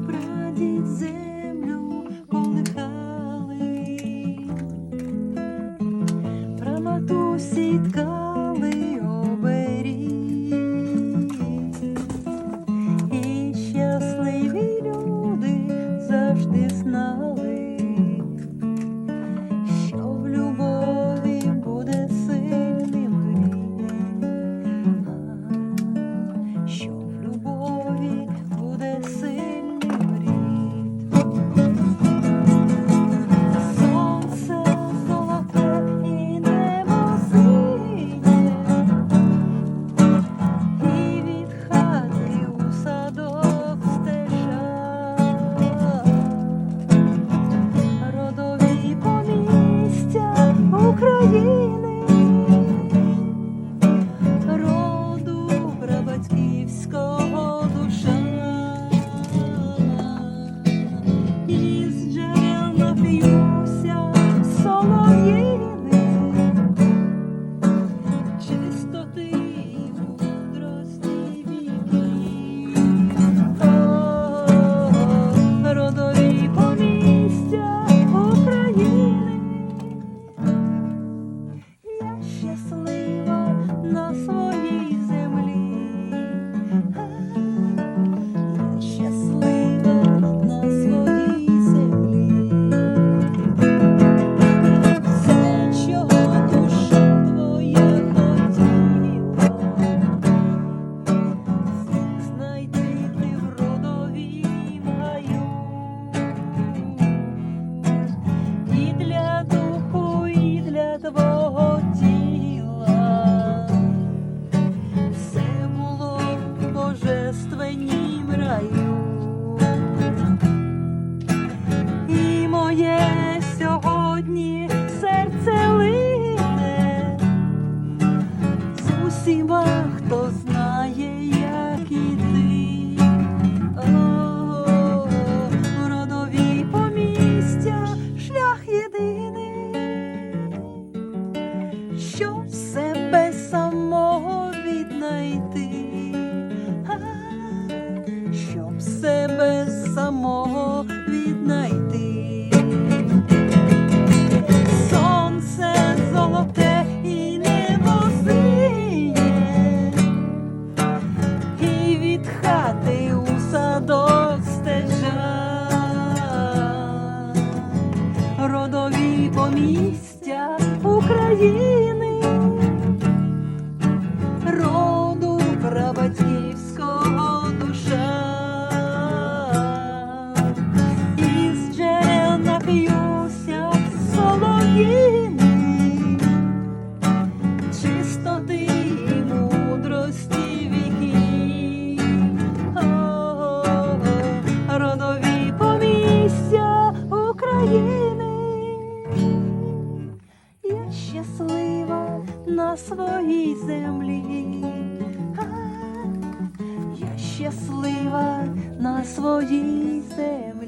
прадід, прадід землі. сьогодні серце лине з усіма, хто знає. помістя України. щаслива на своїй землі, я щаслива на своїй землі.